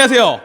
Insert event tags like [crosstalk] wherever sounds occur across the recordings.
안녕하세요.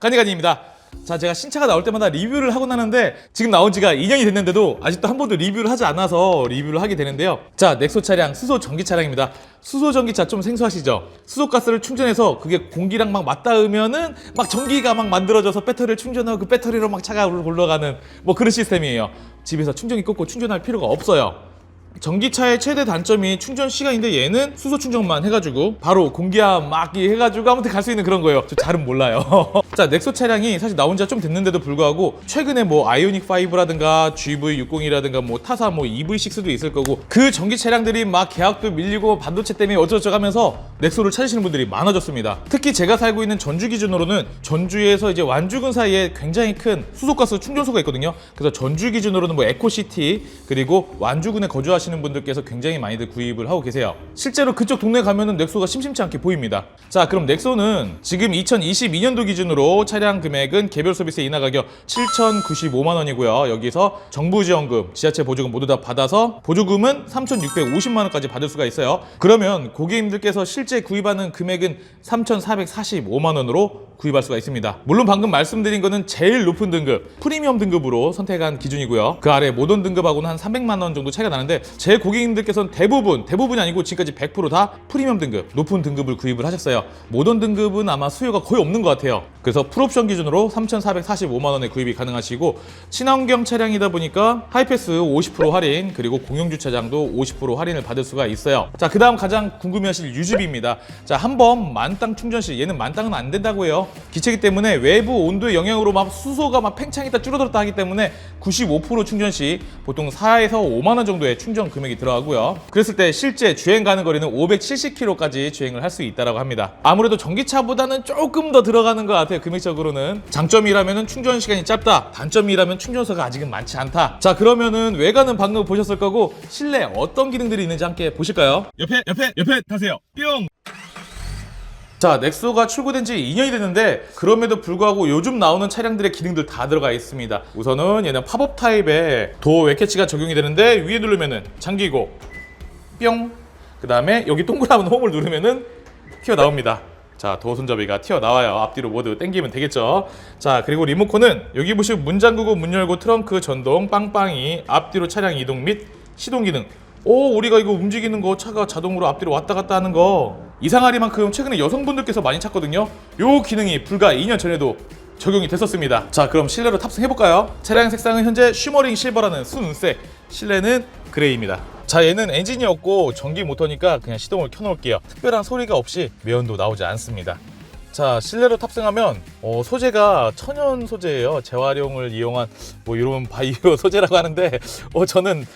가니가니입니다. 자, 제가 신차가 나올 때마다 리뷰를 하곤 하는데 지금 나온 지가 2년이 됐는데도 아직도 한 번도 리뷰를 하지 않아서 리뷰를 하게 되는데요. 자, 넥소 차량 수소 전기 차량입니다. 수소 전기차 좀 생소하시죠? 수소 가스를 충전해서 그게 공기랑 막 맞닿으면은 막 전기가 막 만들어져서 배터리를 충전하고 그 배터리로 막 차가 올라가는 뭐 그런 시스템이에요. 집에서 충전기 꽂고 충전할 필요가 없어요. 전기차의 최대 단점이 충전 시간인데 얘는 수소 충전만 해가지고 바로 공기압 막기 해가지고 아무튼 갈 수 있는 그런 거예요. 저 잘은 몰라요. [laughs] 자 넥소 차량이 사실 나온 지가 좀 됐는데도 불구하고 최근에 뭐 아이오닉 5라든가 GV60이라든가 뭐 타사 뭐 EV6도 있을 거고 그 전기 차량들이 막 계약도 밀리고 반도체 때문에 어쩌고저쩌고 하면서 넥소를 찾으시는 분들이 많아졌습니다. 특히 제가 살고 있는 전주 기준으로는 전주에서 이제 완주군 사이에 굉장히 큰 수소가스 충전소가 있거든요. 그래서 전주 기준으로는 뭐 에코시티 그리고 완주군에 거주하시는 분들께서 굉장히 많이들 구입을 하고 계세요. 실제로 그쪽 동네 가면은 넥소가 심심치 않게 보입니다. 자, 그럼 넥소는 지금 2022년도 기준으로 차량 금액은 개별 서비스 인하 가격 7,095만 원이고요. 여기서 정부 지원금, 지자체 보조금 모두 다 받아서 보조금은 3,650만 원까지 받을 수가 있어요. 그러면 고객님들께서 실제 구입하는 금액은 3,445만 원으로 구입할 수가 있습니다. 물론 방금 말씀드린 거는 제일 높은 등급, 프리미엄 등급으로 선택한 기준이고요. 그 아래 모던 등급하고는 한 300만 원 정도 차이가 나는데 제 고객님들께서는 대부분, 대부분이 아니고 지금까지 100%다 프리미엄 등급, 높은 등급을 구입을 하셨어요. 모던 등급은 아마 수요가 거의 없는 것 같아요. 그래서 풀옵션 기준으로 3,445만 원에 구입이 가능하시고 친환경 차량이다 보니까 하이패스 50% 할인 그리고 공용 주차장도 50% 할인을 받을 수가 있어요. 자, 그다음 가장 궁금해하실 유지비입니다. 자, 한번 만땅 충전 시 얘는 만땅은 안 된다고 해요. 기체이기 때문에 외부 온도의 영향으로 막 수소가 막 팽창했다 줄어들었다 하기 때문에 95% 충전 시 보통 4에서 5만 원 정도의 충전 금액이 들어가고요. 그랬을 때 실제 주행 가는 거리는 570km까지 주행을 할 수 있다라고 합니다. 아무래도 전기차보다는 조금 더 들어가는 것 같아요. 금액적으로는 장점이라면 충전 시간이 짧다. 단점이라면 충전소가 아직은 많지 않다. 자 그러면은 외관은 방금 보셨을 거고 실내 어떤 기능들이 있는지 함께 보실까요? 옆에 옆에 옆에 타세요. 뿅. 자, 넥소가 출고된 지 2년이 됐는데 그럼에도 불구하고 요즘 나오는 차량들의 기능들 다 들어가 있습니다. 우선은 얘는 팝업 타입에 도어 웨캐치가 적용이 되는데 위에 누르면은 잠기고 뿅. 그 다음에 여기 동그라미 홈을 누르면은 튀어나옵니다. 자, 도어 손잡이가 튀어나와요. 앞뒤로 모두 당기면 되겠죠. 자, 그리고 리모컨은 여기 보시면 문 잠그고 문 열고 트렁크 전동 빵빵이 앞뒤로 차량 이동 및 시동 기능 오, 우리가 이거 움직이는 거 차가 자동으로 앞뒤로 왔다 갔다 하는 거 이상하리만큼 최근에 여성분들께서 많이 찾거든요. 요 기능이 불과 2년 전에도 적용이 됐었습니다. 자, 그럼 실내로 탑승해 볼까요? 차량 색상은 현재 쉬머링 실버라는 순은색, 실내는 그레이입니다. 자, 얘는 엔진이 없고 전기 모터니까 그냥 시동을 켜놓을게요. 특별한 소리가 없이 매연도 나오지 않습니다. 자 실내로 탑승하면 어, 소재가 천연 소재예요 재활용을 이용한 뭐 이런 바이오 [laughs] 소재라고 하는데 어, 저는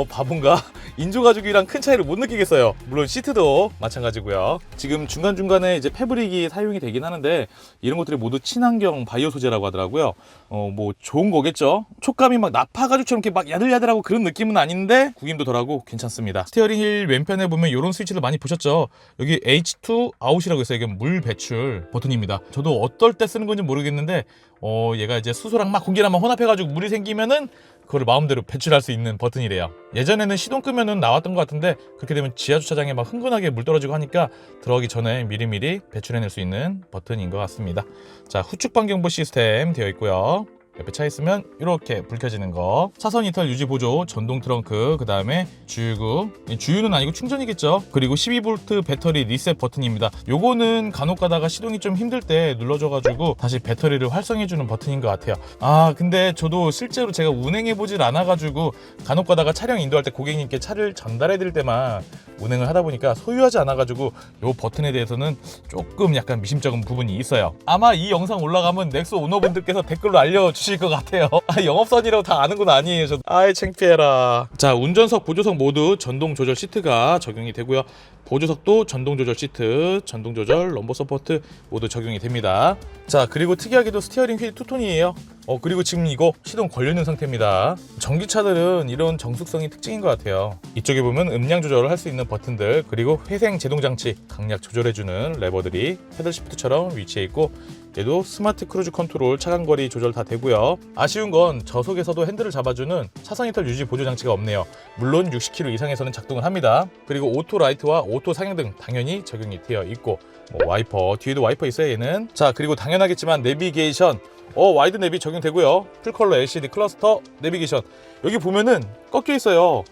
어, 바본가? [laughs] 인조 가죽이랑 큰 차이를 못 느끼겠어요. 물론 시트도 마찬가지고요. 지금 중간중간에 이제 패브릭이 사용이 되긴 하는데 이런 것들이 모두 친환경 바이오 소재라고 하더라고요. 어, 뭐 좋은 거겠죠? 촉감이 막 나파 가죽처럼 이렇게 막 야들야들하고 그런 느낌은 아닌데 구김도 덜하고 괜찮습니다. 스티어링 휠 왼편에 보면 이런 스위치를 많이 보셨죠? 여기 H2 아웃이라고 있어요. 이게 물 배출 버튼입니다. 저도 어떨 때 쓰는 건지 모르겠는데 어, 얘가 이제 수소랑 막 공기랑 막 혼합해가지고 물이 생기면은 그걸 마음대로 배출할 수 있는 버튼이래요. 예전에는 시동 끄면은 나왔던 것 같은데 그렇게 되면 지하 주차장에 막 흥건하게 물 떨어지고 하니까 들어가기 전에 미리미리 배출해낼 수 있는 버튼인 것 같습니다. 자 후측 반경보 시스템 되어 있고요. 옆에 차 있으면 이렇게 불 켜지는 거. 차선 이탈 유지 보조 전동 트렁크 그 다음에 주유구 이 주유는 아니고 충전이겠죠? 그리고 12V 배터리 리셋 버튼입니다. 요거는 간혹 가다가 시동이 좀 힘들 때 눌러줘가지고 다시 배터리를 활성해주는 버튼인 것 같아요. 아 근데 저도 실제로 제가 운행해 보질 않아가지고 간혹 가다가 차량 인도할 때 고객님께 차를 전달해 드릴 때만 운행을 하다 보니까 소유하지 않아가지고 요 버튼에 대해서는 조금 약간 미심쩍은 부분이 있어요. 아마 이 영상 올라가면 넥소 오너분들께서 댓글로 알려주 실 것 같아요 [laughs] 아 영업선이라고 다 아는 건 아니에요 저 아이 창피해라 자 운전석 보조석 모두 전동 조절 시트가 적용이 되고요 보조석도 전동 조절 시트, 전동 조절, 럼버 서포트 모두 적용이 됩니다. 자, 그리고 특이하게도 스티어링 휠 투톤이에요. 어, 그리고 지금 이거 시동 걸려 있는 상태입니다. 전기차들은 이런 정숙성이 특징인 것 같아요. 이쪽에 보면 음량 조절을 할 수 있는 버튼들, 그리고 회생 제동 장치, 강약 조절해주는 레버들이 패들 시프트처럼 위치해 있고 얘도 스마트 크루즈 컨트롤 차간 거리 조절 다 되고요. 아쉬운 건 저속에서도 핸들을 잡아주는 차선 이탈 유지 보조 장치가 없네요. 물론 60km 이상에서는 작동을 합니다. 그리고 오토 라이트와 오토 상향등 당연히 적용이 되어 있고 뭐 와이퍼 뒤에도 와이퍼 있어요 얘는. 자 그리고 당연하겠지만 내비게이션 어 와이드 내비 적용되고요. 풀컬러 LCD 클러스터 내비게이션 여기 보면은 꺾여 있어요.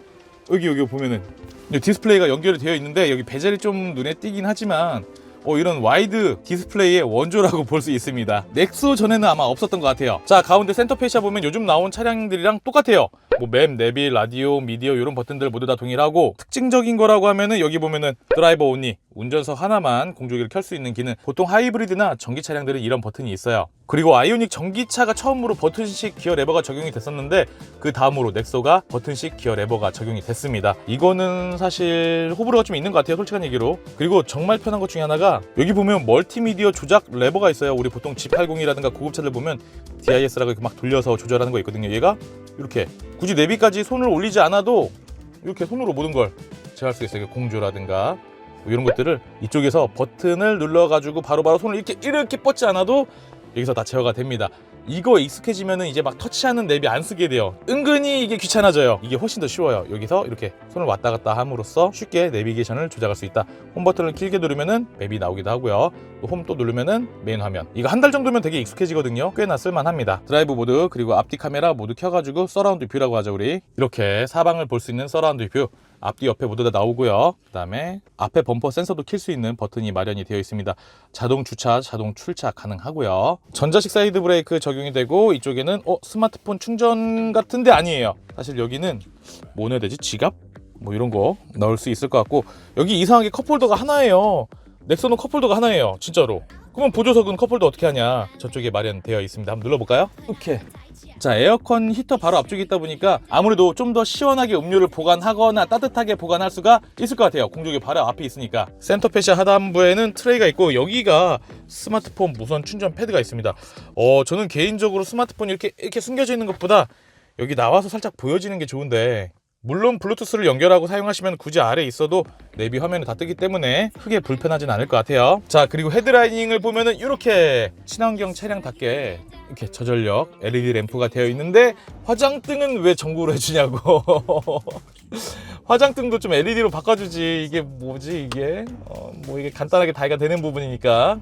여기 여기 보면은 디스플레이가 연결이 되어 있는데 여기 베젤이 좀 눈에 띄긴 하지만 어, 이런 와이드 디스플레이의 원조라고 [laughs] 볼 수 있습니다. 넥소 전에는 아마 없었던 것 같아요. 자, 가운데 센터 페이시아 보면 요즘 나온 차량들이랑 똑같아요. 뭐 맵, 내비, 라디오, 미디어 이런 버튼들 모두 다 동일하고 특징적인 거라고 하면은 여기 보면은 드라이버 온리 운전석 하나만 공조기를 켤 수 있는 기능 보통 하이브리드나 전기 차량들은 이런 버튼이 있어요. 그리고 아이오닉 전기차가 처음으로 버튼식 기어 레버가 적용이 됐었는데 그 다음으로 넥소가 버튼식 기어 레버가 적용이 됐습니다. 이거는 사실 호불호가 좀 있는 것 같아요. 솔직한 얘기로. 그리고 정말 편한 것 중에 하나가 여기 보면 멀티미디어 조작 레버가 있어요. 우리 보통 G80이라든가 고급차들 보면 DIS라고 이렇게 막 돌려서 조절하는 거 있거든요. 얘가 이렇게 굳이 내비까지 손을 올리지 않아도 이렇게 손으로 모든 걸 제어할 수 있어요. 공조라든가 뭐 이런 것들을 이쪽에서 버튼을 눌러가지고 바로 바로 손을 이렇게 이렇게 뻗지 않아도 여기서 다 제어가 됩니다. 이거 익숙해지면은 이제 막 터치하는 랩이 안 쓰게 돼요. 은근히 이게 귀찮아져요. 이게 훨씬 더 쉬워요. 여기서 이렇게 손을 왔다 갔다 함으로써 쉽게 내비게이션을 조작할 수 있다. 홈 버튼을 길게 누르면은 맵이 나오기도 하고요. 홈또 누르면은 메인 화면. 이거 한 달 정도면 되게 익숙해지거든요. 꽤나 쓸만합니다. 드라이브 모드 그리고 앞뒤 카메라 모두 켜가지고 서라운드 뷰라고 하죠 우리. 이렇게 사방을 볼 수 있는 서라운드 뷰. 앞뒤 옆에 모두 다 나오고요. 그 다음에 앞에 범퍼 센서도 킬 수 있는 버튼이 마련이 되어 있습니다. 자동 주차, 자동 출차 가능하고요. 전자식 사이드 브레이크 적용이 되고 이쪽에는 어 스마트폰 충전 같은데 아니에요. 사실 여기는 뭐 넣어야 되지? 지갑? 뭐 이런 거 넣을 수 있을 것 같고 여기 이상하게 컵홀더가 하나예요. 넥슨은 컵홀더가 하나예요. 진짜로. 그러면 보조석은 컵홀더 어떻게 하냐? 저쪽에 마련되어 있습니다. 한번 눌러볼까요? 이렇게. 자 에어컨 히터 바로 앞쪽에 있다 보니까 아무래도 좀 더 시원하게 음료를 보관하거나 따뜻하게 보관할 수가 있을 것 같아요. 공조기 바로 앞에 있으니까. 센터 페시아 하단부에는 트레이가 있고 여기가 스마트폰 무선 충전 패드가 있습니다. 어 저는 개인적으로 스마트폰이 이렇게 이렇게 숨겨져 있는 것보다 여기 나와서 살짝 보여지는 게 좋은데 물론 블루투스를 연결하고 사용하시면 굳이 아래에 있어도 내비 화면이 다 뜨기 때문에 크게 불편하진 않을 것 같아요. 자 그리고 헤드라이닝을 보면은 이렇게 친환경 차량답게 이렇게 저전력 LED 램프가 되어 있는데 화장등은 왜 전구로 해주냐고 [laughs] 화장등도 좀 LED로 바꿔주지 이게 뭐지 이게 어, 뭐 이게 간단하게 다이가 되는 부분이니까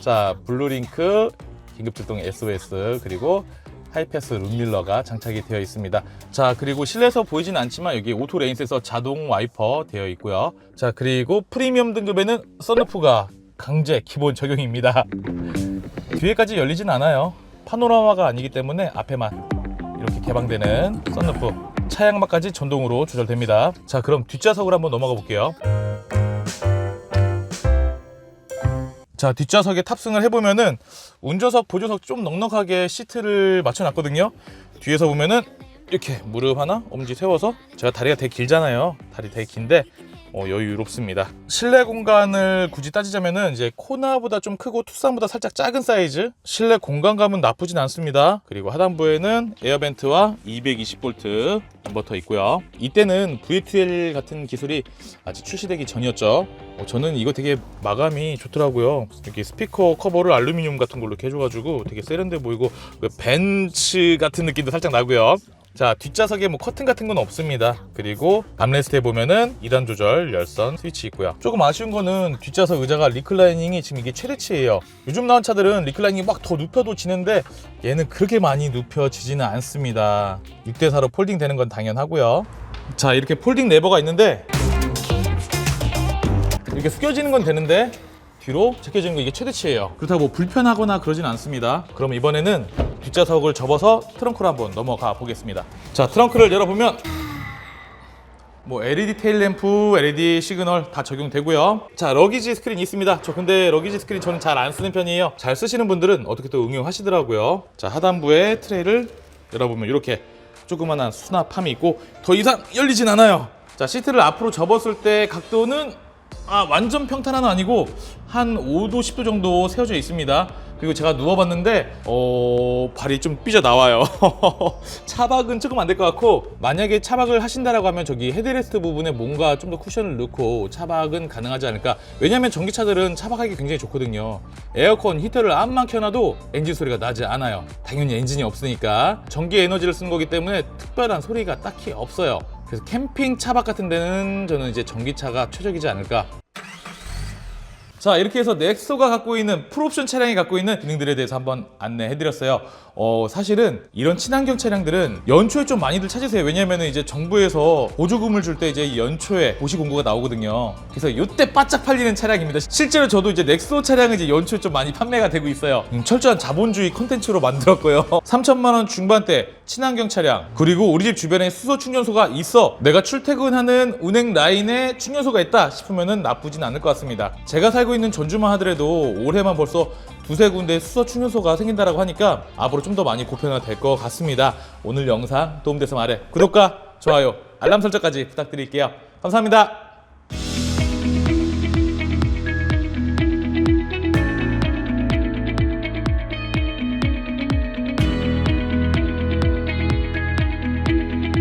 자 블루링크 긴급출동 SOS 그리고 하이패스 룸밀러가 장착이 되어 있습니다. 자 그리고 실내에서 보이진 않지만 여기 오토 레인 센서 자동 와이퍼 되어 있고요. 자 그리고 프리미엄 등급에는 썬루프가 강제 기본 적용입니다. [laughs] 뒤에까지 열리진 않아요. 파노라마가 아니기 때문에 앞에만 이렇게 개방되는 썬루프 차양막까지 전동으로 조절됩니다. 자 그럼 뒷좌석으로 한번 넘어가 볼게요. 자 뒷좌석에 탑승을 해보면은 운전석 보조석 좀 넉넉하게 시트를 맞춰놨거든요 뒤에서 보면은 이렇게 무릎 하나 엄지 세워서 제가 다리가 되게 길잖아요 다리 되게 긴데 어, 여유롭습니다. 실내 공간을 굳이 따지자면은 이제 코나보다 좀 크고 투싼보다 살짝 작은 사이즈? 실내 공간감은 나쁘진 않습니다. 그리고 하단부에는 에어벤트와 220V 인버터 있고요. 이때는 VTL 같은 기술이 아직 출시되기 전이었죠. 어, 저는 이거 되게 마감이 좋더라고요. 이렇게 스피커 커버를 알루미늄 같은 걸로 해줘가지고 되게 세련돼 보이고 그 벤츠 같은 느낌도 살짝 나고요. 자 뒷좌석에 뭐 커튼 같은 건 없습니다. 그리고 암레스트에 보면은 2단 조절 열선 스위치 있고요. 조금 아쉬운 거는 뒷좌석 의자가 리클라이닝이 지금 이게 최대치예요. 요즘 나온 차들은 리클라이닝이 막 더 눕혀도 지는데 얘는 그렇게 많이 눕혀지지는 않습니다. 6대4로 폴딩 되는 건 당연하고요. 자 이렇게 폴딩 레버가 있는데 이렇게 숙여지는 건 되는데 뒤로 제껴지는 거 이게 최대치예요. 그렇다고 뭐 불편하거나 그러진 않습니다. 그럼 이번에는 뒷좌석을 접어서 트렁크로 한번 넘어가 보겠습니다. 자, 트렁크를 열어보면 뭐 LED 테일 램프, LED 시그널 다 적용되고요. 자, 러기지 스크린 있습니다. 저 근데 러기지 스크린 저는 잘 안 쓰는 편이에요. 잘 쓰시는 분들은 어떻게 또 응용하시더라고요. 자, 하단부에 트레이를 열어보면 이렇게 조그만한 수납함이 있고 더 이상 열리진 않아요. 자, 시트를 앞으로 접었을 때 각도는 아, 완전 평탄은 아니고 한 5도 10도 정도 세워져 있습니다. 그리고 제가 누워봤는데 어 발이 좀 삐져 나와요. [laughs] 차박은 조금 안 될 것 같고 만약에 차박을 하신다라고 하면 저기 헤드레스트 부분에 뭔가 좀 더 쿠션을 넣고 차박은 가능하지 않을까. 왜냐면 전기차들은 차박하기 굉장히 좋거든요. 에어컨 히터를 암만 켜놔도 엔진 소리가 나지 않아요. 당연히 엔진이 없으니까 전기 에너지를 쓰는 거기 때문에 특별한 소리가 딱히 없어요. 그래서 캠핑 차박 같은 데는 저는 이제 전기차가 최적이지 않을까 자 이렇게 해서 넥소가 갖고 있는 풀옵션 차량이 갖고 있는 기능들에 대해서 한번 안내해드렸어요. 어 사실은 이런 친환경 차량들은 연초에 좀 많이들 찾으세요. 왜냐하면 이제 정부에서 보조금을 줄 때 이제 이 연초에 보시 공고가 나오거든요. 그래서 이때 바짝 팔리는 차량입니다. 실제로 저도 이제 넥소 차량은 이제 연초에 좀 많이 판매가 되고 있어요. 음, 철저한 자본주의 컨텐츠로 만들었고요. [laughs] 3천만 원 중반대 친환경 차량 그리고 우리 집 주변에 수소 충전소가 있어 내가 출퇴근하는 운행 라인에 충전소가 있다 싶으면은 나쁘진 않을 것 같습니다. 제가 살고 있는 전주만 하더라도 올해만 벌써 두세 군데 수소 충전소가 생긴다라고 하니까 앞으로 좀 더 많이 보편화 될 것 같습니다. 오늘 영상 도움돼서 말해 구독과 좋아요 알람 설정까지 부탁드릴게요. 감사합니다.